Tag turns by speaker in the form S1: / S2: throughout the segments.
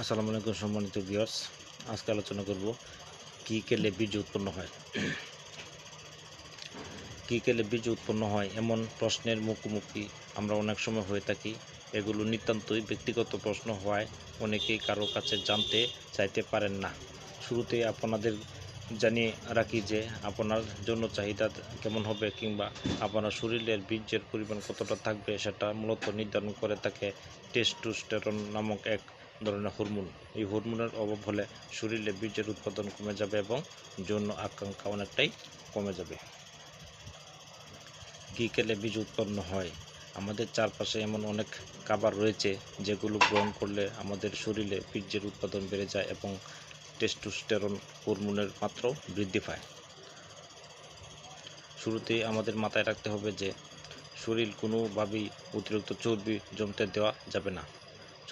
S1: আসসালামু আলাইকুম সম্মানিত ভিউয়ার্স। আজকে আলোচনা করব কী কেলে বীজ উৎপন্ন হয়। কী কেলে বীজ উৎপন্ন হয় এমন প্রশ্নের মুখোমুখি আমরা অনেক সময় হয়ে থাকি। এগুলো নিতান্তই ব্যক্তিগত প্রশ্ন হওয়ায় অনেকেই কারও কাছে জানতে চাইতে পারেন না। শুরুতেই আপনাদের জানিয়ে রাখি যে আপনার জন্য চাহিদা কেমন হবে কিংবা আপনার শরীরের বীর্যের পরিমাণ কতটা থাকবে সেটা মূলত নির্ধারণ করে থাকে টেস্টোস্টেরন নামক এক ধরনের হরমোন এই হরমোনের অভাব হলে শরীরে বীর্যের উৎপাদন কমে যাবে এবং যৌন আকাঙ্ক্ষা অনেকটাই কমে যাবে। কী খেলে বীজ উৎপন্ন হয়। আমাদের চারপাশে এমন অনেক খাবার রয়েছে যেগুলো গ্রহণ করলে আমাদের শরীরে বীর্যের উৎপাদন বেড়ে যায় এবং টেস্টোস্টেরন হরমোনের মাত্রাও বৃদ্ধি পায়। শুরুতেই আমাদের মাথায় রাখতে হবে যে, শরীর কোনোভাবেই অতিরিক্ত চর্বি জমতে দেওয়া যাবে না।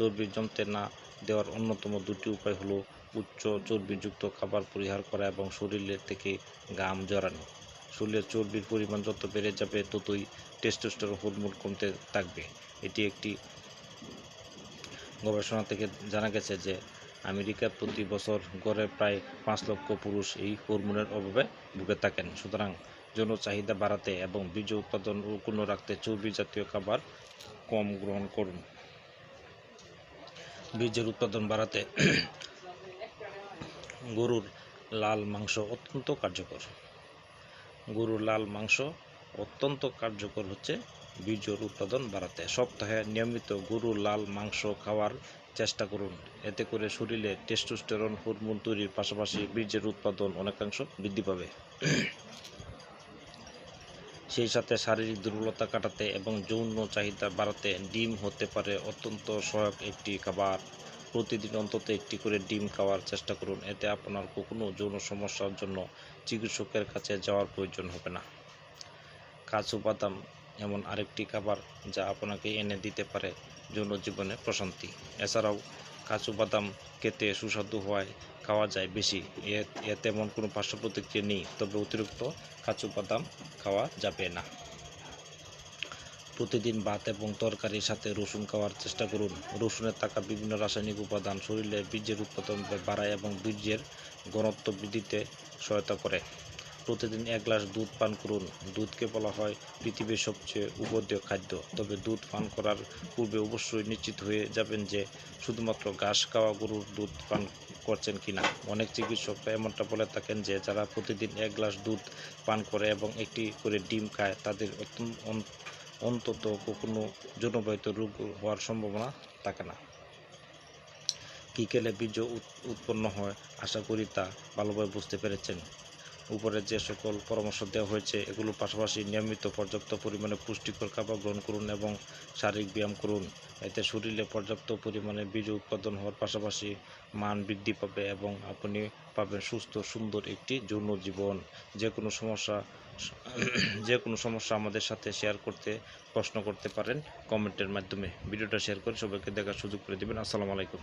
S1: চর্বি জমতে না দেওয়ার অন্যতম দুটি উপায় হলো উচ্চ চর্বিযুক্ত খাবার পরিহার করা এবং শরীরের থেকে ঘাম জড়ানো। শরীরের চর্বির পরিমাণ যত বেড়ে যাবে, ততই টেস্টোস্টেরন হরমোন কমতে থাকবে। এটি একটি গবেষণা থেকে জানা গেছে যে আমেরিকার প্রতি বছর গড়ে প্রায় পাঁচ লক্ষ পুরুষ এই হরমোনের অভাবে ভুগে থাকেন। সুতরাং যৌন চাহিদা বাড়াতে এবং বীজ উৎপাদন পূর্ণ রাখতে চর্বি জাতীয় খাবার কম গ্রহণ করুন। বীজের উৎপাদন বাড়াতে গরুর লাল মাংস অত্যন্ত কার্যকর। গরুর লাল মাংস অত্যন্ত কার্যকর হচ্ছে বীজের উৎপাদন বাড়াতে। সপ্তাহে নিয়মিত গরুর লাল মাংস খাওয়ার চেষ্টা করুন। এতে করে শরীরে টেস্টোস্টেরন হরমোন তৈরির পাশাপাশি বীর্যের উৎপাদন অনেকাংশ বৃদ্ধি পাবে। সেই সাথে শারীরিক দুর্বলতা কাটাতে এবং যৌন চাহিদা বাড়াতে ডিম হতে পারে অত্যন্ত সহায়ক একটি খাবার। প্রতিদিন অন্তত একটি করে ডিম খাওয়ার চেষ্টা করুন, এতে আপনার কখনো যৌন সমস্যার জন্য চিকিৎসকের কাছে যাওয়ার প্রয়োজন হবে না। কাজু বাদাম এমন আরেকটি খাবার যা আপনাকে এনে দিতে পারে যৌন জীবনে প্রশান্তি। এছাড়াও কাজু বাদাম খেতে সুস্বাদু হওয়ায় খাওয়া যায় বেশি। এ তেমন কোনো পার্শ্ব প্রতিক্রিয়া নেই, তবে অতিরিক্ত কাজু বাদাম খাওয়া যাবে না। প্রতিদিন ভাত এবং তরকারির সাথে রসুন খাওয়ার চেষ্টা করুন। রসুনে থাকা বিভিন্ন রাসায়নিক উপাদান শরীরে বীর্যের উৎপাদন বাড়ায় এবং বীর্যের ঘনত্ব বৃদ্ধিতে সহায়তা করে। প্রতিদিন এক গ্লাস দুধ পান করুন। দুধকে বলা হয় পৃথিবীর সবচেয়ে উপাদেয় খাদ্য। তবে দুধ পান করার পূর্বে অবশ্যই নিশ্চিত হয়ে যাবেন যে শুধুমাত্র ঘাস খাওয়া গরুর দুধ পান করছেন কিনা। অনেক চিকিৎসকরা এমনটা বলে থাকেন যে যারা প্রতিদিন এক গ্লাস দুধ পান করে এবং একটি করে ডিম খায়, তাদের অন্তত কখনো জনবাহিত রোগ হওয়ার সম্ভাবনা থাকে না। কী খেলে বীর্য উৎপন্ন হয়? আশা করি তা ভালোভাবে বুঝতে পেরেছেন। উপরে যে সকল পরামর্শ দেওয়া হয়েছে, এগুলোর পাশাপাশি নিয়মিত পর্যাপ্ত পরিমাণে পুষ্টিকর খাবার গ্রহণ করুন এবং শারীরিক ব্যায়াম করুন। এতে শরীরে পর্যাপ্ত পরিমাণে বীজ উৎপাদন হওয়ার পাশাপাশি মান বৃদ্ধি পাবে এবং আপনি পাবেন সুস্থ, সুন্দর একটি যৌন জীবন। যে কোনো সমস্যা, যে কোনো সমস্যা আমাদের সাথে শেয়ার করতে, প্রশ্ন করতে পারেন কমেন্টের মাধ্যমে। ভিডিওটা শেয়ার করে সবাইকে দেখার সুযোগ করে দেবেন। আসসালামু আলাইকুম।